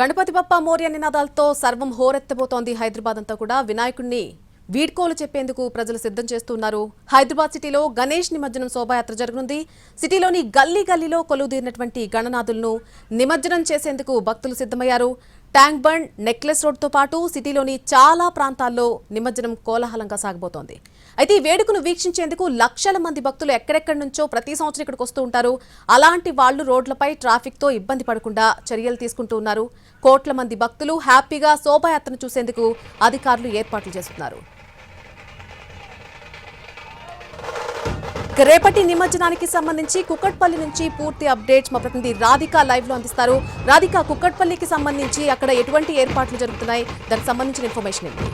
గణపతి బప్ప మోర్య నినాదాలతో సర్వం హోరెత్తబోతోంది హైదరాబాద్ అంతా కూడా. వినాయకుడిని వీడ్కోలు చెప్పేందుకు ప్రజలు సిద్ధం చేస్తున్నారు. హైదరాబాద్ సిటీలో గణేష్ నిమజ్జనం శోభాయాత్ర జరగనుంది. సిటీలోని గల్లీ గల్లీలో కొలువుదీరినటువంటి గణనాథులను నిమజ్జనం చేసేందుకు భక్తులు సిద్ధమయ్యారు. ట్యాంక్ బండ్ నెక్లెస్ రోడ్తో పాటు సిటీలోని చాలా ప్రాంతాల్లో నిమజ్జనం కోలాహలంగా సాగబోతోంది. అయితే ఈ వేడుకను వీక్షించేందుకు లక్షల మంది భక్తులు ఎక్కడెక్కడి నుంచో ప్రతి సంవత్సరం ఇక్కడికి వస్తూ ఉంటారు. అలాంటి వాళ్ళు రోడ్లపై ట్రాఫిక్తో ఇబ్బంది పడకుండా చర్యలు తీసుకుంటూ ఉన్నారు. కోట్ల మంది భక్తులు హ్యాపీగా శోభాయాత్రను చూసేందుకు అధికారులు ఏర్పాట్లు చేస్తున్నారు. ఇక రేపటి నిమజ్జనానికి సంబంధించి కుక్కట్పల్లి నుంచి పూర్తి అప్డేట్స్ మా ప్రతినిధి రాధిక లైవ్లో అందిస్తారు. రాధిక కుక్కట్పల్లికి సంబంధించి అక్కడ ఎటువంటి ఏర్పాట్లు జరుగుతున్నాయి? దానికి సంబంధించిన ఇన్ఫర్మేషన్ ఏంటి?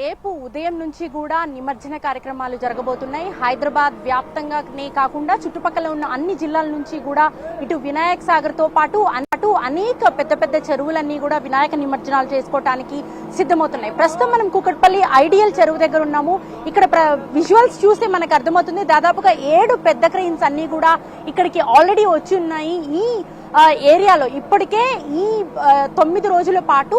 రేపు ఉదయం నుంచి కూడా నిమజ్జన కార్యక్రమాలు జరగబోతున్నాయి. హైదరాబాద్ వ్యాప్తంగానే కాకుండా చుట్టుపక్కల ఉన్న అన్ని జిల్లాల నుంచి కూడా ఇటు వినాయక్ సాగర్తో పాటు అనేక పెద్ద పెద్ద చెరువులన్నీ కూడా వినాయక నిమజ్జనాలు చేసుకోవడానికి సిద్ధమవుతున్నాయి. ప్రస్తుతం మనం కుకట్పల్లి ఐడియల్ చెరువు దగ్గర ఉన్నాము. ఇక్కడ విజువల్స్ చూస్తే మనకు అర్థమవుతుంది. దాదాపుగా ఏడు పెద్ద క్రెయిన్స్ అన్ని కూడా ఇక్కడికి ఆల్రెడీ వచ్చి ఉన్నాయి. ఈ ఏరియాలో ఇప్పటికే ఈ తొమ్మిది రోజుల పాటు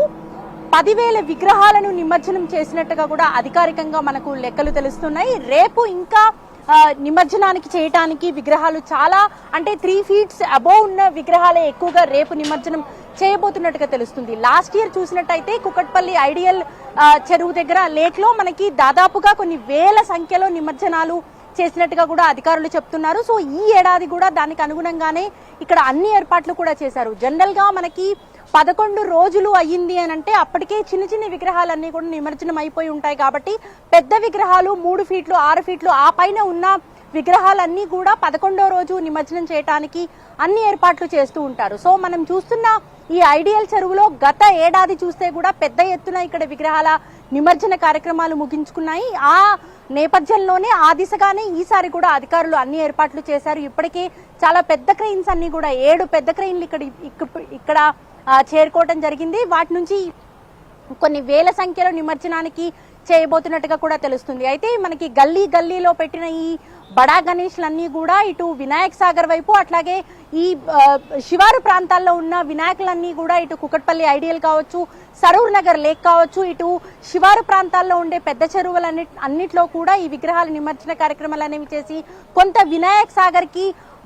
పదివేల విగ్రహాలను నిమజ్జనం చేసినట్టుగా కూడా అధికారికంగా మనకు లెక్కలు తెలుస్తున్నాయి. రేపు ఇంకా నిమజ్జనానికి చేయటానికి విగ్రహాలు చాలా అంటే త్రీ ఫీట్స్ అబోవ్ ఉన్న విగ్రహాలే ఎక్కువగా రేపు నిమజ్జనం చేయబోతున్నట్టుగా తెలుస్తుంది. లాస్ట్ ఇయర్ చూసినట్టయితే కుకట్పల్లి ఐడియల్ చెరువు దగ్గర లేక్లో మనకి దాదాపుగా కొన్ని వేల సంఖ్యలో నిమజ్జనాలు చేసినట్టుగా కూడా అధికారులు చెప్తున్నారు. సో ఈ ఏడాది కూడా దానికి అనుగుణంగానే ఇక్కడ అన్ని ఏర్పాట్లు కూడా చేశారు. జనరల్గా మనకి పదకొండు రోజులు అయ్యింది అని అంటే అప్పటికే చిన్న చిన్న విగ్రహాలన్నీ కూడా నిమజ్జనం అయిపోయి ఉంటాయి కాబట్టి పెద్ద విగ్రహాలు మూడు ఫీట్లు ఆరు ఫీట్లు ఆ పైన ఉన్న విగ్రహాలన్నీ కూడా పదకొండో రోజు నిమజ్జనం చేయడానికి అన్ని ఏర్పాట్లు చేస్తూ ఉంటారు. సో మనం చూస్తున్న ఈ ఐడియల్ చెరువులో గత ఏడాది చూస్తే కూడా పెద్ద ఎత్తున ఇక్కడ విగ్రహాల నిమజ్జన కార్యక్రమాలు ముగించుకున్నాయి. ఆ నేపథ్యంలోనే ఆ దిశగానే ఈసారి కూడా అధికారులు అన్ని ఏర్పాట్లు చేశారు. ఇప్పటికే చాలా పెద్ద క్రెయిన్స్ అన్ని కూడా ఏడు పెద్ద క్రెయిన్లు ఇక్కడ ఇక్కడ చేరుకోవటం జరిగింది. వాటి నుంచి కొన్ని వేల సంఖ్యలో నిమజ్జనానికి చేయబోతున్నట్టుగా కూడా తెలుస్తుంది. అయితే మనకి గల్లీ గల్లీలో పెట్టిన ఈ బడా గణేష్లన్నీ కూడా ఇటు వినాయక్ సాగర్ వైపు అట్లాగే ఈ శివారు ప్రాంతాల్లో ఉన్న వినాయకులన్నీ కూడా ఇటు కుకట్పల్లి ఐడియల్ కావచ్చు సరూర్ నగర్ లేక్ కావచ్చు ఇటు శివారు ప్రాంతాల్లో ఉండే పెద్ద చెరువులన్ని అన్నిట్లో కూడా ఈ విగ్రహాల నిమజ్జన కార్యక్రమాలు అనేవి చేసి కొంత వినాయక్ సాగర్కి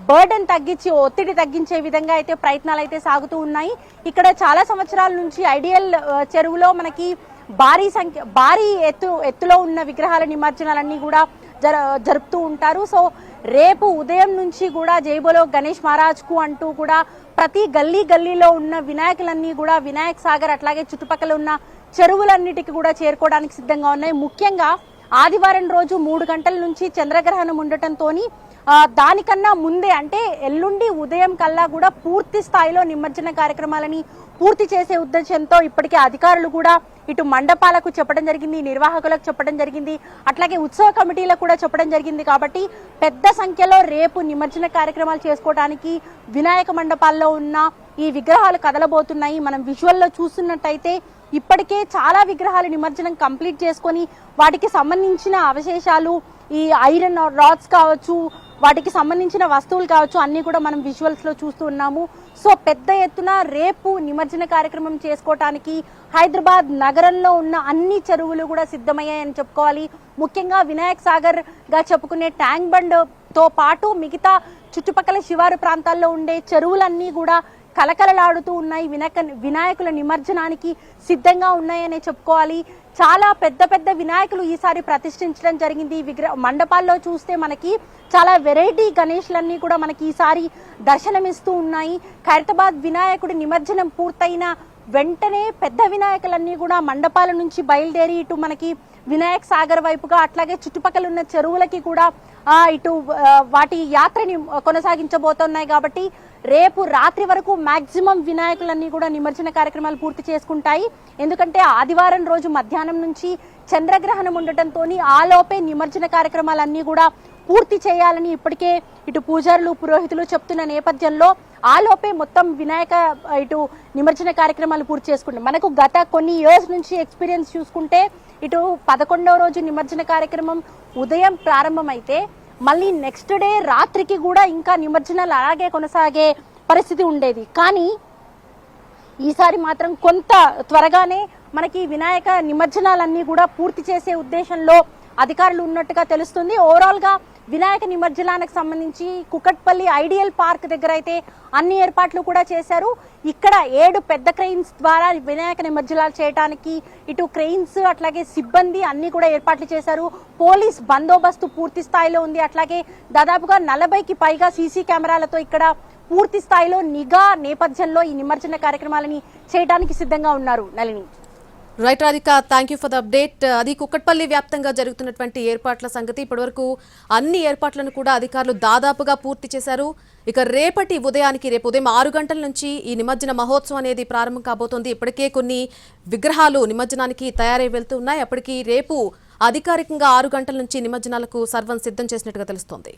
బర్డెన్ తగ్గించి ఒత్తిడి తగ్గించే విధంగా అయితే ప్రయత్నాలు అయితే సాగుతూ ఉన్నాయి. ఇక్కడ చాలా సంవత్సరాల నుంచి ఐడియల్ చెరువులో మనకి భారీ సంఖ్య భారీ ఎత్తు ఎత్తులో ఉన్న విగ్రహాల నిమజ్జనాలన్నీ కూడా జర జరుపుతూ ఉంటారు. సో రేపు ఉదయం నుంచి కూడా జైబోలో గణేష్ మహారాజ్కు అంటూ కూడా ప్రతి గల్లీ గల్లీలో ఉన్న వినాయకులన్నీ కూడా వినాయక్ సాగర్ అట్లాగే చుట్టుపక్కల ఉన్న చెరువులన్నిటికీ కూడా చేరుకోవడానికి సిద్ధంగా ఉన్నాయి. ముఖ్యంగా ఆదివారం రోజు మూడు గంటల నుంచి చంద్రగ్రహణం ఉండటంతోని దానికన్నా ముందే అంటే ఎల్లుండి ఉదయం కల్లా కూడా పూర్తి స్థాయిలో నిమజ్జన కార్యక్రమాలని పూర్తి చేసే ఉద్దేశంతో ఇప్పటికే అధికారులు కూడా ఇటు మండపాలకు చెప్పడం జరిగింది నిర్వాహకులకు చెప్పడం జరిగింది అట్లాగే ఉత్సవ కమిటీలకు కూడా చెప్పడం జరిగింది కాబట్టి పెద్ద సంఖ్యలో రేపు నిమజ్జన కార్యక్రమాలు చేసుకోవడానికి వినాయక మండపాల్లో ఉన్న ఈ విగ్రహాలు కదలబోతున్నాయి. మనం విజువల్లో చూస్తున్నట్టయితే ఇప్పటికే చాలా విగ్రహాలు నిమజ్జనం కంప్లీట్ చేసుకొని వాటికి సంబంధించిన అవశేషాలు ఈ ఐరన్ రాడ్స్ కావచ్చు వాటికి సంబంధించిన వస్తువులు కావచ్చు అన్ని కూడా మనం విజువల్స్లో చూస్తూ ఉన్నాము. సో పెద్ద ఎత్తున రేపు నిమజ్జన కార్యక్రమం చేసుకోవటానికి హైదరాబాద్ నగరంలో ఉన్న అన్ని చెరువులు కూడా సిద్ధమయ్యాయని చెప్పుకోవాలి. ముఖ్యంగా వినాయక్ సాగర్గా చెప్పుకునే ట్యాంక్ బండ్తో పాటు మిగతా చుట్టుపక్కల శివారు ప్రాంతాల్లో ఉండే చెరువులన్నీ కూడా కలకలలాడుతూ ఉన్నాయి. వినాయక వినాయకుల నిమజ్జనానికి సిద్ధంగా ఉన్నాయనే చెప్పుకోవాలి. చాలా పెద్ద పెద్ద వినాయకులు ఈసారి ప్రతిష్ఠించడం జరిగింది. విగ్రహ మండపాల్లో చూస్తే మనకి చాలా వెరైటీ గణేష్లన్నీ కూడా మనకి ఈసారి దర్శనమిస్తూ ఉన్నాయి. ఖైరతాబాద్ వినాయకుడి నిమజ్జనం పూర్తయిన వెంటనే పెద్ద వినాయకులన్నీ కూడా మండపాల నుంచి బయలుదేరి ఇటు మనకి వినాయక్ సాగర్ వైపుగా అట్లాగే చుట్టుపక్కల ఉన్న చెరువులకి కూడా ఆ, ఇటు వాటి యాత్రని కొనసాగించబోతున్నాయి కాబట్టి రేపు రాత్రి వరకు మాక్సిమం వినాయకులన్నీ కూడా నిమజ్జన కార్యక్రమాలు పూర్తి చేసుకుంటాయి. ఎందుకంటే ఆదివారం రోజు మధ్యాహ్నం నుంచి చంద్రగ్రహణం ఉండటంతో ఆలోపే నిమజ్జన కార్యక్రమాలన్నీ కూడా పూర్తి చేయాలని ఇప్పటికే ఇటు పూజారులు పురోహితులు చెప్తున్న నేపథ్యంలో ఆలోపే మొత్తం వినాయక ఇటు నిమజ్జన కార్యక్రమాలు పూర్తి చేసుకుంటాం. మనకు గత కొన్ని ఇయర్స్ నుంచి ఎక్స్పీరియన్స్ చూసుకుంటే ఇటు పదకొండవ రోజు నిమజ్జన కార్యక్రమం ఉదయం ప్రారంభమైతే మళ్ళీ నెక్స్ట్ డే రాత్రికి కూడా ఇంకా నిమజ్జనాలు అలాగే కొనసాగే పరిస్థితి ఉండేది. కానీ ఈసారి మాత్రం కొంత త్వరగానే మనకి వినాయక నిమజ్జనాలన్నీ కూడా పూర్తి చేసే ఉద్దేశంలో అధికారులు ఉన్నట్టుగా తెలుస్తుంది. ఓవరాల్గా వినాయక నిమజ్జనానికి సంబంధించి కుకట్పల్లి ఐడియల్ పార్క్ దగ్గర అయితే అన్ని ఏర్పాట్లు కూడా చేశారు. ఇక్కడ ఏడు పెద్ద క్రెయిన్స్ ద్వారా వినాయక నిమజ్జనాలు చేయడానికి ఇటు క్రెయిన్స్ అట్లాగే సిబ్బంది అన్ని కూడా ఏర్పాట్లు చేశారు. పోలీస్ బందోబస్తు పూర్తి స్థాయిలో ఉంది. అట్లాగే దాదాపుగా నలభైకి పైగా సీసీ కెమెరాలతో ఇక్కడ పూర్తి స్థాయిలో నిఘా నేపథ్యంలో ఈ నిమజ్జన కార్యక్రమాలని చేయడానికి సిద్ధంగా ఉన్నారు. Nalini. Right Radhika thank you for the update అది కుక్కట్పల్లి వ్యాప్తంగా జరుగుతున్నటువంటి ఏర్పాట్ల సంగతి. ఇప్పటివరకు అన్ని ఏర్పాట్లను కూడా అధికారులు దాదాపుగా పూర్తి చేశారు. ఇక రేపటి ఉదయానికి రేపు ఉదయం ఆరు గంటల నుంచి ఈ నిమజ్జన మహోత్సవం అనేది ప్రారంభం కాబోతోంది. ఇప్పటికే కొన్ని విగ్రహాలు నిమజ్జనానికి తయారై వెళ్తున్నాయి అప్పటికి రేపు అధికారికంగా ఆరు గంటల నుంచి నిమజ్జనాలకు సర్వం సిద్ధం చేసినట్టుగా తెలుస్తోంది.